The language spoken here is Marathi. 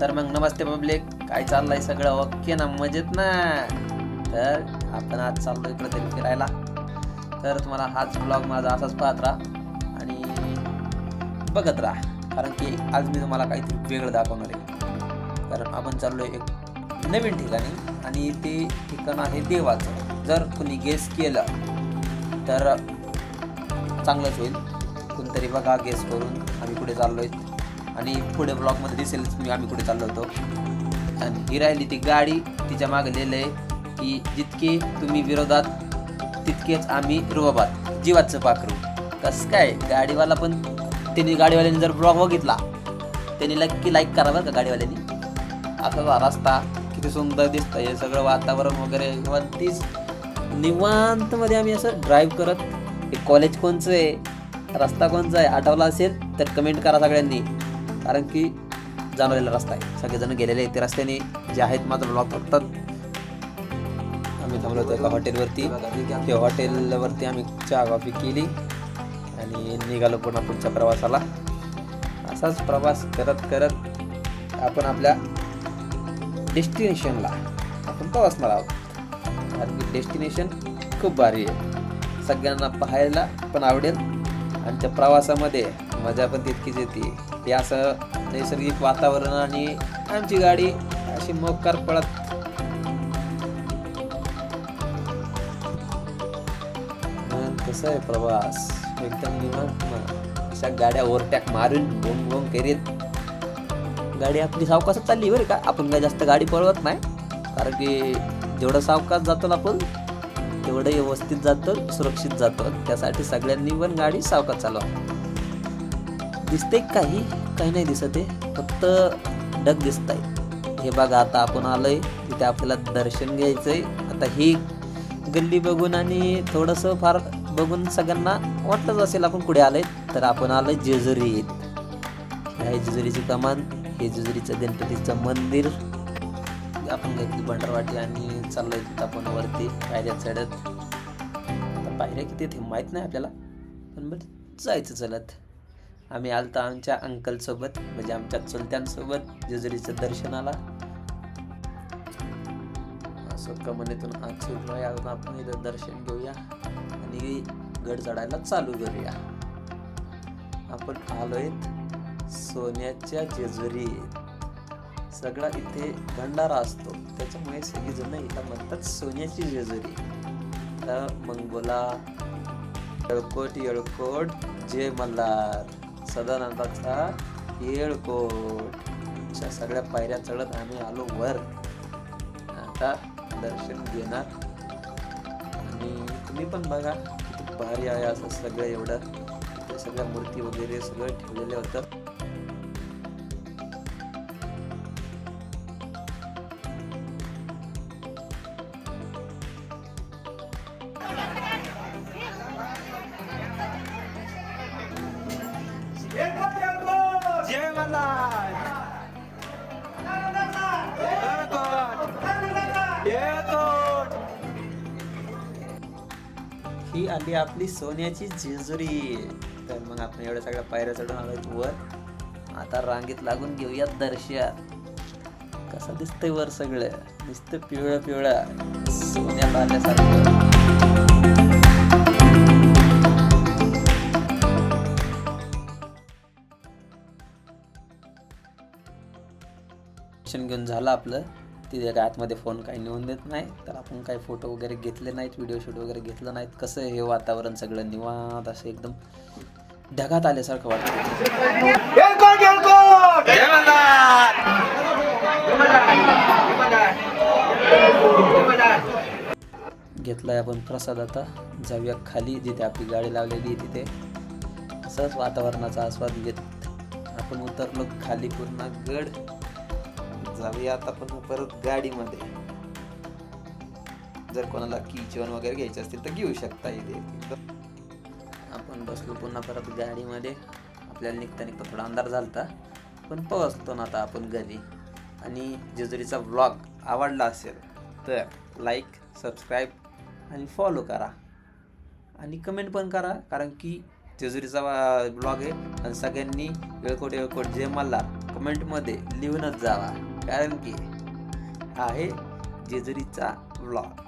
तर मग नमस्ते पब्लिक काय चाललंय सगळं? ओके ना मजेत ना? तर आपण आज चाललो इकडे तरी फिरायला. तर तुम्हाला हाच ब्लॉग माझा असाच पाहत राहा आणि बघत राहा. कारण की आज मी तुम्हाला काहीतरी वेगळं दाखवणार आहे. कारण आपण चाललोय एक नवीन ठिकाणी आणि ते ठिकाण आहे देवाचं. जर कुणी गेस केलं तर चांगलंच होईल. कोणतरी बघा गेस करून आम्ही पुढे चाललोय. आणि पुढे ब्लॉगमध्ये दिसेलच मी आम्ही कुठे चाललो होतो. आणि ही राहिली ती गाडी तिच्यामागे लिहिलं आहे की जितके तुम्ही विरोधात तितकेच आम्ही रुबाबात जीवाचं पाखरू. कसं काय? गाडीवाला पण त्यांनी गाडीवाल्याने जर ब्लॉग बघितला त्यांनी नक्की लाईक करा बरं का गाडीवाल्यानी. असा रस्ता किती सुंदर दिसतं हे सगळं वातावरण वगैरे किंवा तीच निवांतमध्ये आम्ही असं ड्राईव्ह करत हे कॉलेज कोणचं आहे? रस्ता कोणचा आहे? आठवला असेल तर कमेंट करा सगळ्यांनी. कारण की जाणवलेला रस्ता आहे. सगळेजण गेलेले आहेत ते रस्त्याने. जे आहेत माझा ब्लॉग बघतात. आम्ही थांबलो होतो एका हॉटेलवरती त्या हॉटेलवरती आम्ही चहा कॉफी केली आणि निघालो पुन्हा पुढच्या प्रवासाला. असाच प्रवास करत करत आपण आपल्या डेस्टिनेशनला आपण पोहोचणार आहोत. कारण की डेस्टिनेशन खूप भारी आहे. सगळ्यांना पाहायला पण आवडेल. आणि त्या प्रवासामध्ये मजा पण तितकीच येते. हे असं नैसर्गिक वातावरण आणि आमची गाडी अशी मोकार पळत. कसं आहे प्रवास? एकदम निवांत अशा गाड्या ओव्हरटॅक मारून बोंग बोंग करीत. गाडी आपली सावकाशच चालली बरं का? आपण काय जास्त गाडी पळवत नाही. कारण की जेवढं सावकाश जातो ना आपण तेवढं व्यवस्थित जातो सुरक्षित जातो. त्यासाठी सगळ्यांनी पण गाडी सावकाश चालवा दिसते काही काही नाही दिसत आहे. फक्त ढग दिसत आहे हे बघा आता आपण आलो आहे तिथे आपल्याला दर्शन घ्यायचं आहे आता ही गल्ली बघून आणि थोडंसं फार बघून सगळ्यांना वाटलंच असेल आपण कुठे आलो आहे तर आपण आलोय जेजुरीत. आहे जेजुरीची कमान हे जेजुरीचं गणपतीचं मंदिर. आपण घेतली भंडारवाटी आणि चाललोय तिथं आपण वरती पायऱ्या चढत. आता पायऱ्या किती ते माहीत नाही आपल्याला. पण बरं जायचं चलत. आम्ही आलतो आमच्या अंकलसोबत म्हणजे आमच्या चुलत्यांसोबत जेजुरीचं दर्शनाला. असं कमनेतून आत आपण इथं दर्शन घेऊया आणि गड चढायला चालू करूया. आपण आलोय सोन्याच्या जेजुरी सगळा इथे भंडारा असतो. त्याच्यामुळे सगळीजण इथं म्हणतात सोन्याची जेजुरी. तर मग बोला येळकोट येळकोट जय मल्हार. सदानंदाचा येळकोट अशा सगळ्या पायऱ्या चढत आम्ही आलो वर. आता दर्शन घेणार. आणि तुम्ही पण बघा किती भारी आहे असं सगळं एवढं. सगळ्या मूर्ती वगैरे सगळं ठेवलेलं होतं. ही आली आपली सोन्याची जेजुरी. तर मग आपण एवढ्या सगळ्या पायऱ्या चढून आलो वर. आता रांगेत लागून घेऊयात दर्शन कसं दिसतंय वर सगळं. दिसतं पिवळं पिवळं. सोन्यात आल्यासारखं दर्शन घेऊन झालं आपलं. तिथे काय आतमध्ये फोन काही नेऊन देत नाही तर आपण काही फोटो वगैरे घेतले नाहीत व्हिडिओ शूट वगैरे घेतलं नाहीत कसं हे वातावरण सगळं निवांत असं एकदम ढगात आल्यासारखं वाटतं. घेतलाय आपण प्रसाद आता. जाऊया खाली जिथे आपली गाडी लावलेली आहे तिथे. असंच वातावरणाचा आस्वाद घेत आपण उतरलो खाली पूर्ण गड. जाऊया आता आपण परत गाडीमध्ये. जर कोणाला किचन वगैरे घ्यायचे असतील तर घेऊ शकता इथे. आपण बसलो पुन्हा परत गाडीमध्ये. आपल्याला निघता निघता थोडा अंधार झालता. पण पोहोचतो ना आता आपण घरी. आणि जेजुरीचा व्लॉग आवडला असेल तर लाईक सबस्क्राईब आणि फॉलो करा. आणि कमेंट पण करा कारण की जेजुरीचा ब्लॉग आहे. आणि सगळ्यांनी वेळकोट वेळकोट जे मला कमेंटमध्ये लिहूनच जावा. कारण की आहे जेजुरीचा व्लॉग